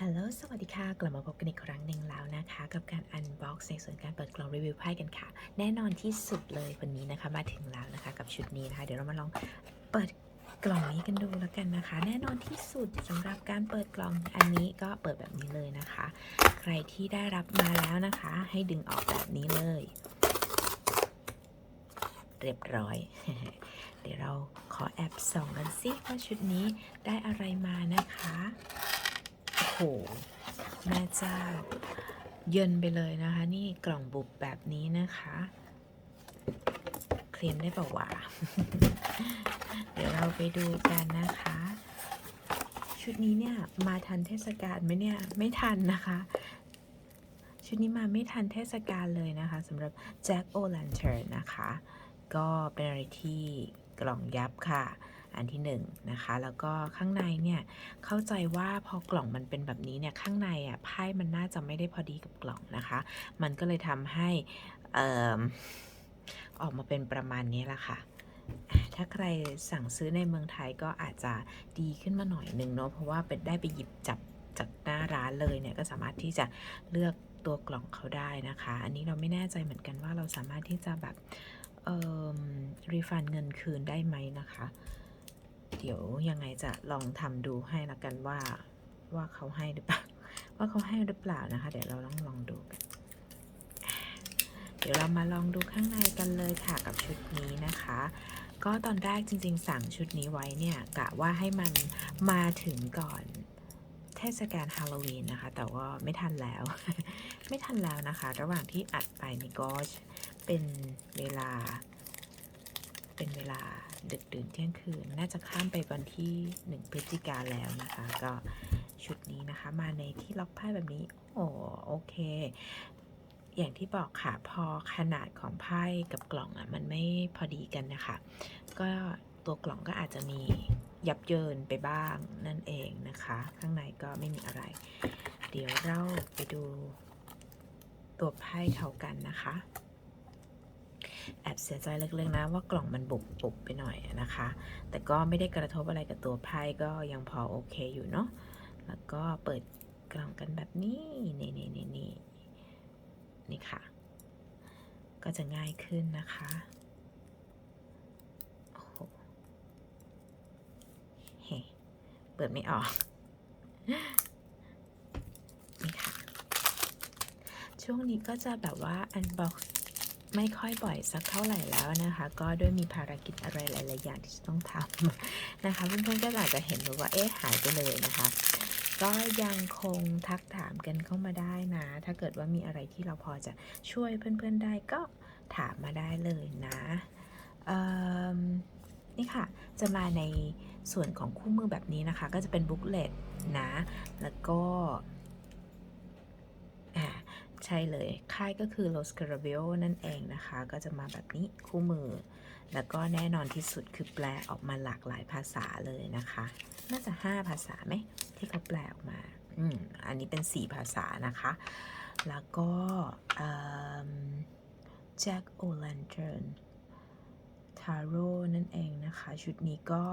ฮัลโหล สวัสดีค่ะ กลับมาพบกันอีกครั้งหนึ่งแล้วนะคะ กับการอันบ็อกซ์ในส่วนการเปิดกล่องรีวิวไพ่กันค่ะ แน่นอนที่สุดเลยวันนี้นะคะ มาถึงแล้วนะคะ กับชุดนี้นะคะ เดี๋ยวเรามาลองเปิดกล่องนี้กันดูแล้วกันนะคะ แน่นอนที่สุดสำหรับการเปิดกล่องอันนี้ก็เปิดแบบนี้เลยนะคะ ใครที่ได้รับมาแล้วนะคะ ให้ดึงออกแบบนี้เลย เรียบร้อย เดี๋ยวเราขอแอบส่องกันซิว่าชุดนี้ได้อะไรมานะคะ หแม่เจ้าเยินไปเลยนะคะ นี่กล่องบุบแบบนี้นะคะ เคลมได้เปล่าวะเดี๋ยวเราไปดูกันนะคะ ชุดนี้เนี่ยมาทันเทศกาลไหมเนี่ยไม่ทันนะคะ ชุดนี้มาไม่ทันเทศกาลเลยนะคะสำหรับ Jack O' Lantern นะคะ ก็เป็นอะไรที่กล่องยับค่ะ อันที่หนึ่งนะคะ แล้วก็ข้างในเนี่ยเข้าใจว่าพอกล่องมันเป็นแบบนี้เนี่ยข้างในอะไพ่มันน่าจะไม่ได้พอดีกับกล่องนะคะ มันก็เลยทำให้อออกมาเป็นประมาณนี้แหละค่ะอะถ้าใครสั่งซื้อในเมืองไทยก็อาจจะดีขึ้นมาหน่อยหนึ่งเนาะเพราะว่าเป็นได้ไปหยิบจับจากหน้าร้านเลยเนี่ยก็สามารถที่จะเลือกตัวกล่องเขาได้นะคะ อันนี้เราไม่แน่ใจเหมือนกันว่าเราสามารถที่จะแบบรีฟันเงินคืนได้ไหมนะคะ เดี๋ยวยังไงจะลองทำดูให้ละกันว่าว่าเขาให้หรือเปล่า ว่าเขาให้หรือเปล่านะคะ เดี๋ยวเราลองลองดูกัน เดี๋ยวเรามาลองดูข้างในกันเลยค่ะกับชุดนี้นะคะ ก็ตอนแรกจริง ๆ สั่งชุดนี้ไว้เนี่ยกะว่าให้มันมาถึงก่อนเทศกาลฮาโลวีนนะคะ แต่ว่าไม่ทันแล้ว ไม่ทันแล้วนะคะ ระหว่างที่อัดไปนี่ก็เป็นเวลา เป็นเวลาดึกดื่นเที่ยงคืน น่าจะข้ามไปวันที่1พฤศจิกาแล้วนะคะ ก็ชุดนี้นะคะ มาในที่ล็อกไพ่แบบนี้ โอ้โอเค อย่างที่บอกค่ะ พอขนาดของไพ่กับกล่องอะ่ะ มันไม่พอดีกันนะคะ ก็ตัวกล่องก็อาจจะมียับเยินไปบ้างนั่นเองนะคะ ข้างในก็ไม่มีอะไร เดี๋ยวเราไปดูตัวไพ่เขากันนะคะ แอบเสียใจเล็กๆนะว่ากล่องมันบุบบุบไปหน่อยนะคะ แต่ก็ไม่ได้กระทบอะไรกับตัวไพ่ก็ยังพอโอเคอยู่เนาะแล้วก็เปิดกล่องกันแบบนี้นี่นี่นี่นี่นี่ค่ะ ก็จะง่ายขึ้นนะคะโอ้โหเฮ้เปิดไม่ออกนี่ค่ะ ช่วงนี้ก็จะแบบว่าอันบ็อก ไม่ค่อยบ่อยสักเท่าไหร่แล้วนะคะ ก็ด้วยมีภารกิจอะไรหลาย ๆ อย่างที่จะต้องทำนะคะ เพื่อนๆก็อาจจะเห็นว่าเอ๊ะหายไปเลยนะคะ ก็ยังคงทักถามกันเข้ามาได้นะ ถ้าเกิดว่ามีอะไรที่เราพอจะช่วยเพื่อน ๆ ได้ก็ถามมาได้เลยนะนี่ค่ะ จะมาในส่วนของคู่มือแบบนี้นะคะ ก็จะเป็นบุ๊กเลตนะ แล้วก็ ใช่เลย ค่ายก็คือ Los c a r a b e o นั่นเองนะคะ ก็จะมาแบบนี้คู่มือ แล้วก็แน่นอนที่สุดคือแปลออกมาหลากหลายภาษาเลยนะคะ น่าจะ 5 ภาษาไหมที่เขาแปลออกมาอืมอันนี้เป็น 4 ภาษานะคะ แล้วก็เอิ่ม Jack O' Lantern Taro นั่นเองนะคะ ชุดนี้ก็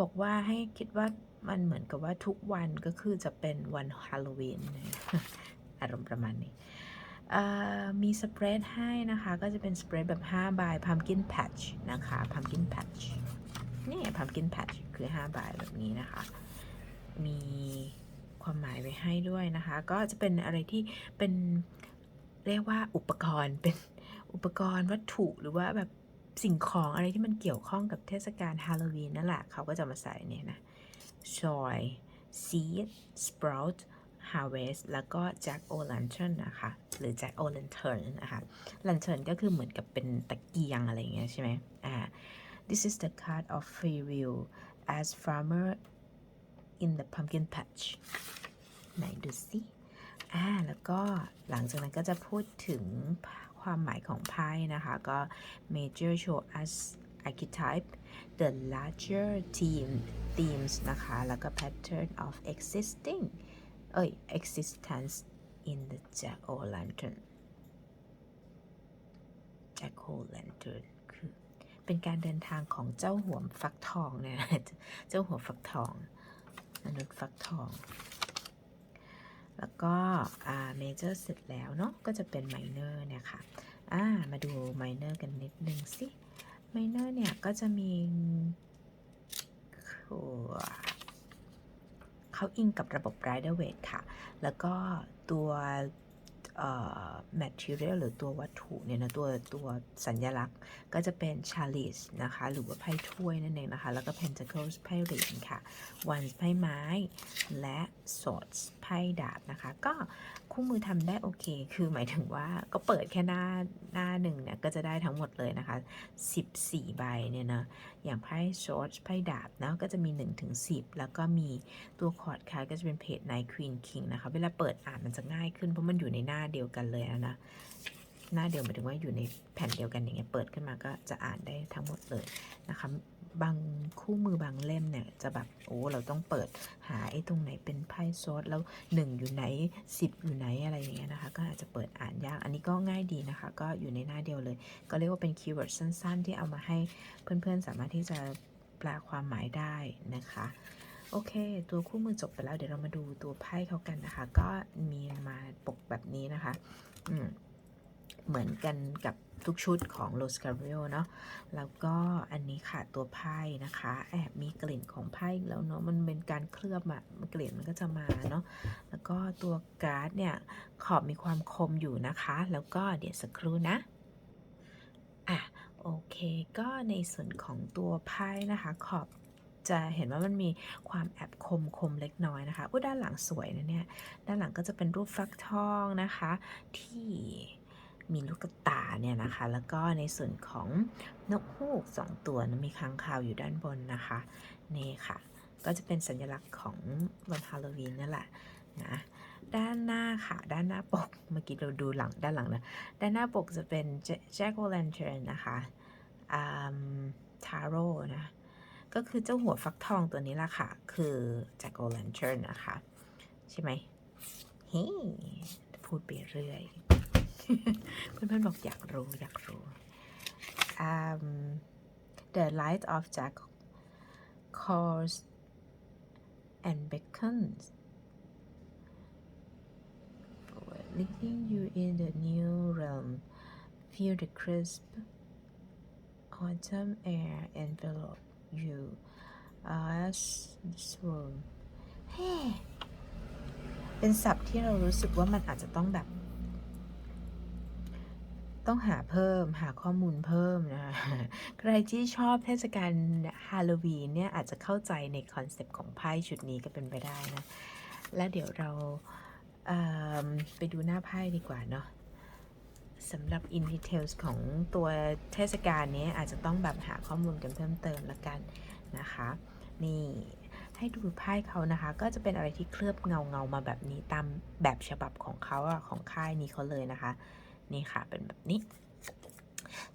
บอกว่าให้คิดว่ามันเหมือนกับว่าทุกวันก็คือจะเป็นวันฮาโลวีน อารมณ์ประมาณนี้มีสเปรดให้นะคะ ก็จะเป็นสเปรดแบบ5ใบ pumpkin patch นะคะ pumpkin patch นี่ pumpkin patch คือ5ใบแบบนี้นะคะ มีความหมายไว้ให้ด้วยนะคะ ก็จะเป็นอะไรที่เป็นเรียกว่าอุปกรณ์เป็นอุปกรณ์วัตถุหรือว่าแบบสิ่งของอะไรที่มันเกี่ยวข้องกับเทศกาลฮาโลวีนนั่นแหละเขาก็จะมาใส่เนี่ยนะ soy seed sprout harvest แล้วก็ jack o' lantern นะคะ หรือ jack o' lantern นะคะ lantern ก็คือเหมือนกับเป็นตะเกียงอะไรเงี้ยใช่ไหมอ่า this is the card of free will as farmer in the pumpkin patch ไหนดูสิอ่าแล้วก็หลังจากนั้นก็จะพูดถึงความหมายของไพ่นะคะ ก็ major show us archetype the larger theme themes นะคะ แล้วก็ pattern of existing เอ้ย existence in the jack o' lantern jack o' lantern คือเป็นการเดินทางของเจ้าหัวฟักทองเนี่ยเจ้าหัวฟักทอง มนุษย์ฟักทอง แล้วก็อ่าเมเจอร์เสร็จแล้วเนาะก็จะเป็นไมเนอร์เนี่ยค่ะอ่ามาดูไมเนอร์กันนิดนึงสิไมเนอร์เนี่ยก็จะมี เขาอิงกับระบบ Rider w a i t ค่ะ แล้วก็ตัว material หรือตัววัตถุเนี่ยนะตัวตัวสัญลักษณ์ก็จะเป็น chalice นะคะ หรือว่าไพ่ถ้วยนั่นเองนะคะ แล้วก็ pentacles ไพ่เหรียญค่ะ wands ไพ่ไม้ และ swords ไพ่ดาบนะคะ ก็คู่มือทำได้โอเค คือหมายถึงว่าก็เปิดแค่หน้าหน้าหนึ่งเนี่ย ก็จะได้ทั้งหมดเลยนะคะ 14 ใบเนี่ยนะ อย่างไพ่ swords ไพ่ดาบนะก็จะมี1ถึง10 แล้วก็มีตัวคอร์ดคาร์ดก็จะเป็นเพจ Knight Queen King นะคะ เวลาเปิดอ่านมันจะง่ายขึ้นเพราะมันอยู่ในหน้าเดียวกันเลยนะ หน้าเดียวหมายถึงว่าอยู่ในแผ่นเดียวกันอย่างเงี้ยเปิดขึ้นมาก็จะอ่านได้ทั้งหมดเลยนะคะบางคู่มือบางเล่มเนี่ยจะแบบโอ้เราต้องเปิดหาไอ้ตรงไหนเป็นไพ่โซดแล้ว1อยู่ไหน10อยู่ไหนอะไรอย่างเงี้ยนะคะ ก็อาจจะเปิดอ่านยาก อันนี้ก็ง่ายดีนะคะ ก็อยู่ในหน้าเดียวเลย ก็เรียกว่าเป็นคีย์เวิร์ดสั้น ๆ ที่เอามาให้เพื่อนๆสามารถที่จะแปลความหมายได้นะคะ โอเค ตัวคู่มือจบไปแล้ว เดี๋ยวเรามาดูตัวไพ่เขากันนะคะ ก็มีมาปกแบบนี้นะคะ อืมเหมือนกันกับทุกชุดของ Los c a r i o เนาะ แล้วก็อันนี้ค่ะตัวไพ่นะคะ แอบมีกลิ่นของไพ่แล้วเนาะ มันเป็นการเคลือบอะกลิ่นมันก็จะมาเนาะ แล้วก็ตัวการ์ดเนี่ยขอบมีความคมอยู่นะคะ แล้วก็เดี๋ยวสักครู่นะ อะโอเค ก็ในส่วนของตัวไพ่นะคะขอบ จะเห็นว่ามันมีความแอบคมคมเล็กน้อยนะคะอุ้ยด้านหลังสวยนะเนี่ย ด้านหลังก็จะเป็นรูปฟักทองนะคะ ที่มีลูกตาเนี่ยนะคะ แล้วก็ในส่วนของนกฮูกสองตัวนะมีค้างคาวอยู่ด้านบนนะคะ นี่ค่ะ ก็จะเป็นสัญลักษณ์ของวันฮาโลวีนนั่นแหละนะด้านหน้าค่ะ ด้านหน้าปก เมื่อกี้เราดูหลังด้านหลังนะ ด้านหน้าปกจะเป็น Jack o' Lantern นะคะทาโร่นะ ก็คือเจ้าหัวฟักทองตัวนี้ล่ะค่ะ คือ Jack o' Lantern นะคะ ใช่ไหมเฮ้พูดไปเรื่อยเพื่อนๆบอกอยากรู้ อยากรู้ um, The light of Jack calls and beckons leading you in the new realm feel the crisp autumn air envelope you as swirl เฮ้เป็นศัพท์ที่เรารู้สึกว่ามันอาจจะต้องแบบ ต้องหาเพิ่มหาข้อมูลเพิ่มนะคใครที่ชอบเทศกาลฮาโลวีนเนี่ยอาจจะเข้าใจในคอนเซปต์ของไพ่ชุดนี้ก็เป็นไปได้นะ แล้วเดี๋ยวเราเไปดูหน้าไพ่ดีกว่าเนาะ สำหรับ in details ของตัวเทศกาลนี้อาจจะต้องแบบหาข้อมูลกันเพิ่มเติมละกันนะคะ นี่ให้ดูไพ่เขานะคะ ก็จะเป็นอะไรที่เคลือบเงาเงามาแบบนี้ตามแบบฉบับของเขาของค่ายนี้เขาเลยนะคะ นี่ค่ะเป็นแบบนี้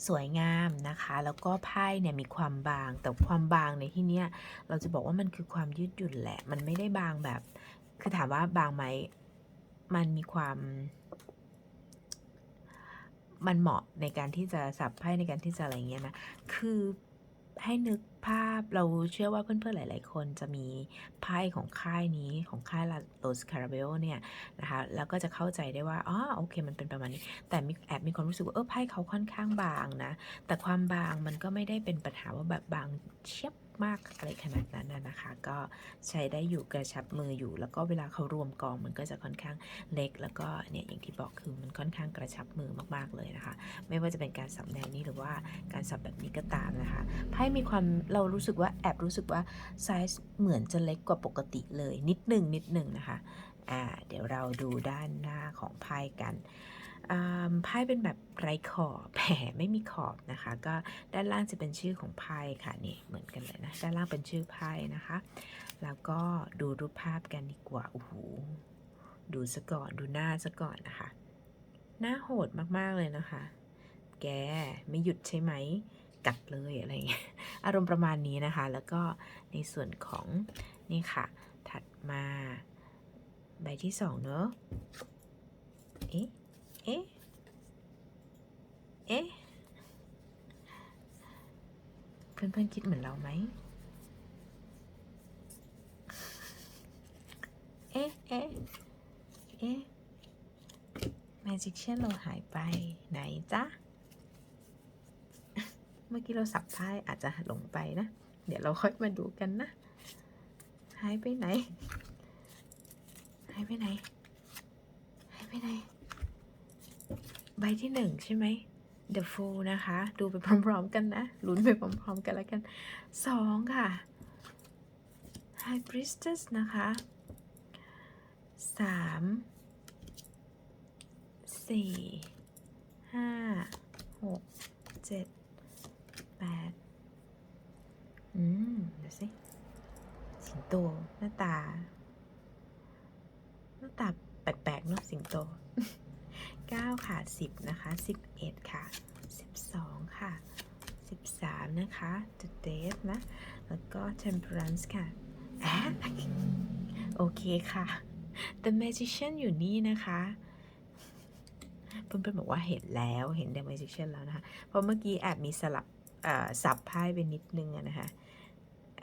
สวยงามนะคะ แล้วก็ไพ่เนี่ยมีความบาง แต่ความบางในที่เนี้ยเราจะบอกว่ามันคือความยืดหยุ่นแหละ มันไม่ได้บางแบบ คือถามว่าบางไหมมันมีความ มันเหมาะในการที่จะสับไพ่ในการที่จะอะไรเงี้ยนะ คือให้นึกภาพเราเชื่อว่าเพื่อนๆหลาย ๆ คนจะมีไพ่ของค่ายนี้ของค่ายลาโตสคาราเบลเนี่ยนะคะแล้วก็จะเข้าใจได้ว่าอ๋อโอเค มันเป็นประมาณนี้ แต่มีแอบมีความรู้สึกว่าเออไพ่เขาค่อนข้างบางนะ แต่ความบางมันก็ไม่ได้เป็นปัญหาว่าแบบบางเชียบ มากอะไรขนาดนั้นนะคะ ก็ใช้ได้อยู่กระชับมืออยู่ แล้วก็เวลาเขารวมกองมันก็จะค่อนข้างเล็ก แล้วก็เนี่ยอย่างที่บอกคือมันค่อนข้างกระชับมือมากๆเลยนะคะ ไม่ว่าจะเป็นการสับแนวนี้หรือว่าการสับแบบนี้ก็ตามนะคะไพ่มีความเรารู้สึกว่าแอบรู้สึกว่าไซส์เหมือนจะเล็กกว่าปกติเลย นิดหนึ่งนิดหนึ่งนะคะอ่าเดี๋ยวเราดูด้านหน้าของไพ่กัน ไพ่เป็นแบบไร้ขอบแผลไม่มีขอบนะคะ ก็ด้านล่างจะเป็นชื่อของไพ่ค่ะนี่เหมือนกันเลยนะด้านล่างเป็นชื่อไพ่นะคะ แล้วก็ดูรูปภาพกันดีกว่าโอ้โหดูซะก่อนดูหน้าซะก่อนนะคะ หน้าโหดมากๆเลยนะคะ แกไม่หยุดใช่ไหมกัดเลยอะไรเงี้ยอารมณ์ประมาณนี้นะคะ แล้วก็ในส่วนของนี่ค่ะ ถัดมาใบที่สองเนอะเอ๊ะ เอ๊ะ เอ๊ะ เพื่อนๆคิดเหมือนเราไหม เอ๊ะ เอ๊ะ เอ๊ะ Magician เราหายไปไหนจ๊ะ เมื่อกี้เราสับท้ายอาจจะหลงไปนะ เดี๋ยวเราค่อยมาดูกันนะ หายไปไหน หายไปไหน หายไปไหน บที่หนึ่งใช่ไหม The Fool นะคะ ดูไปพร้อมๆกันนะ ลุ้นไปพร้อมๆกันแล้วกันสองค่ะ High Priestess นะคะสามสี่ห้าหกเจ็ดแปดอืมเดี๋ยวสิสิงโตหน้าตา หน้าตาแปลกๆเนาะสิงโต 9 ค่ะ 10 นะคะ 11 ค่ะ 12 ค่ะ 13 นะคะ The Death นะ แล้วก็ Temperance ค่ะอะโอเคค่ะ The Magician อยู่นี่นะคะเพื่อนๆบอกว่าเห็นแล้วเห็น The Magician แล้วนะคะ เพราะเมื่อกี้แอบมีสลับเอ่อสับไพ่ไปนิดนึงอะนะคะ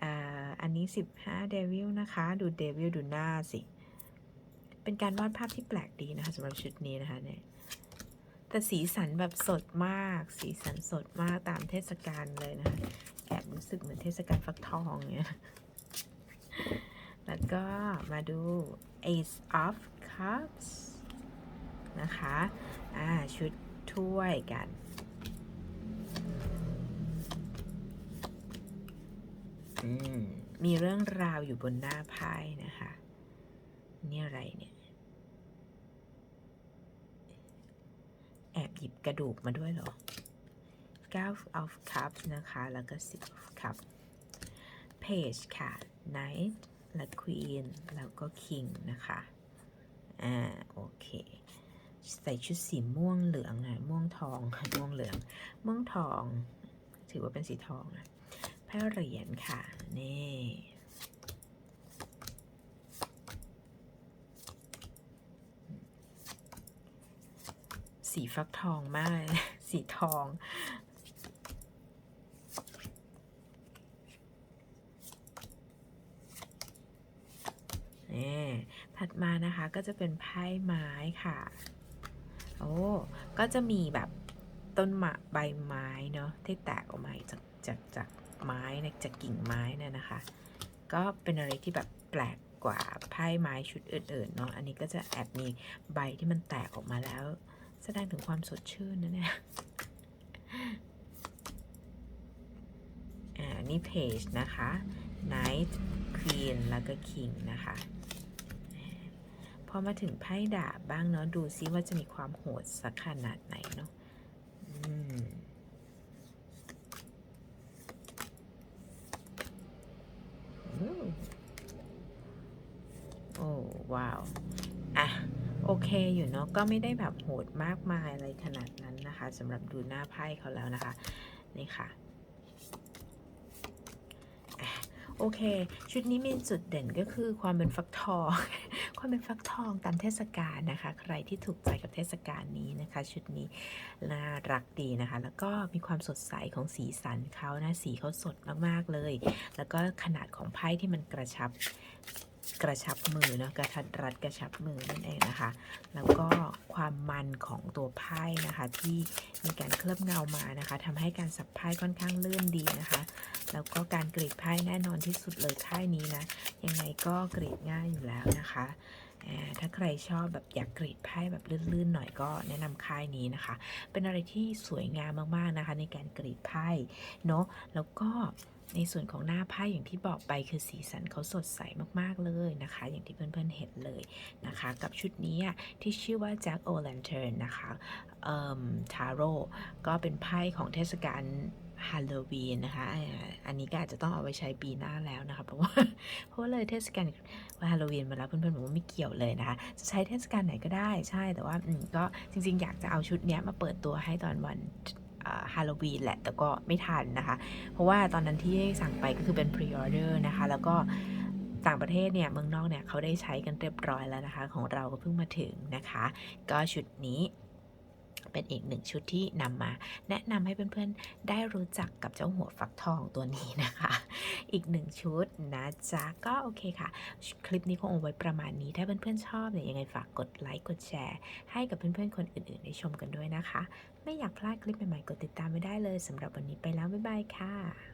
อ่าอันนี้ 15 Devil นะคะ ดู Devil ดูหน้าสิ เป็นการวาดภาพที่แปลกดีนะคะสำหรับชุดนี้นะคะเนี่ย แต่สีสันแบบสดมาก สีสันสดมากตามเทศกาลเลยนะคะแอบรู้สึกเหมือนเทศกาลฟักทองเนี่ยแล้วก็มาดู Ace of Cups นะคะ อ่า ชุดถ้วยกันอืมมีเรื่องราวอยู่บนหน้าไพ่นะคะ นี่อะไรเนี่ย แอบ หยิบกระดูกมาด้วยเหรอ9 of cups นะคะ แล้วก็ 10 of cups page ค่ะ knight และ queen แล้วก็ king นะคะ อ่า โอเค ใส่ชุดสีม่วงเหลืองนะม่วงทอง ม่วงเหลือง ม่วงทอง ถือว่าเป็นสีทองนะไพ่เหรียญค่ะ นี่ สีฟักทองมาก สีทอง นี่ถัดมานะคะก็จะเป็นไพ่ไม้ค่ะ โอ้ ก็จะมีแบบต้นหมากใบไม้เนาะที่แตกออกมาจากจากจากไม้นี่ยจากกิ่งไม้นี่ยนะคะ ก็เป็นอะไรที่แบบแปลกกว่าไพ่ไม้ชุดอื่นๆเนาะ อันนี้ก็จะแอบมีใบที่มันแตกออกมาแล้ว แสดงถึงความสดชื่นนะเนี่ยอ่า นี่เพจนะคะ Knight Queen แล้วก็ King นะคะ พอมาถึงไพ่ดาบบ้างเนาะ ดูซิว่าจะมีความโหดสักขนาดไหนเนาะอืมโอ้ว้าว โอเคอยู่เนาะก็ไม่ได้แบบโหดมากมายอะไรขนาดนั้นนะคะสำหรับดูหน้าไพ่เขาแล้วนะคะนี่ค่ะโอเค ชุดนี้มีจุดเด่นก็คือความเป็นฟักทอง ความเป็นฟักทองตามเทศกาลนะคะ ใครที่ถูกใจกับเทศกาลนี้นะคะ ชุดนี้น่ารักดีนะคะ แล้วก็มีความสดใสของสีสันเขานะ สีเขาสดมากๆเลย แล้วก็ขนาดของไพ่ที่มันกระชับ กระชับมือเนาะกระทัดรัดกระชับมือนั่นเองนะคะ แล้วก็ความมันของตัวไพ่นะคะ ที่มีการเคลือบเงามานะคะทำให้การสับไพ่ค่อนข้างลื่นดีนะคะ แล้วก็การกรีดไพ่แน่นอนที่สุดเลยไพ่นี้นะยังไงก็กรีดง่ายอยู่แล้วนะคะถ้าใครชอบแบบอยากกรีดไพ่แบบลื่นๆหน่อยก็แนะนำค่ายนี้นะคะ เป็นอะไรที่สวยงามมากๆนะคะ ในการกรีดไพ่เนาะแล้วก็ ในส่วนของหน้าไพ่อย่างที่บอกไปคือสีสันเขาสดใสมากๆเลยนะคะ อย่างที่เพื่อนๆเห็นเลยนะคะ กับชุดนี้ที่ชื่อว่า Jack O' Lantern นะคะเอ่อทาโร่ก็เป็นไพ่ของเทศกาลฮาโลวีนนะคะ อันนี้ก็อาจจะต้องเอาไว้ใช้ปีหน้าแล้วนะคะ เพราะว่า เพราะว่าเลยเทศกาลวันฮาโลวีนมาแล้วเพื่อนๆบอกว่าไม่เกี่ยวเลยนะคะ จะใช้เทศกาลไหนก็ได้ใช่ แต่ว่าก็จริงๆ อยากจะเอาชุดนี้มาเปิดตัวให้ตอนวัน ฮาโลวีนแหละ แต่ก็ไม่ทันนะคะ เพราะว่าตอนนั้นที่สั่งไปก็คือเป็นพรีออเดอร์นะคะ แล้วก็ต่างประเทศเนี่ยเมืองนอกเนี่ยเขาได้ใช้กันเรียบร้อยแล้วนะคะ ของเราก็เพิ่งมาถึงนะคะ ก็ชุดนี้ เป็นอีกหนึ่งชุดที่นำมาแนะนำให้เพื่อนๆได้รู้จักกับเจ้าหัวฟักทองตัวนี้นะคะ อีกหนึ่งชุดนะจ๊ะก็โอเคค่ะ คลิปนี้คงเอาไว้ประมาณนี้ ถ้าเพื่อนๆชอบเนี่ยยังไงฝากกดไลค์กดแชร์ ให้กับเพื่อนๆคนอื่นๆได้ชมกันด้วยนะคะ ไม่อยากพลาดคลิปใหม่ๆกดติดตามไม่ได้เลยสำหรับวันนี้ไปแล้วบ๊ายบายค่ะ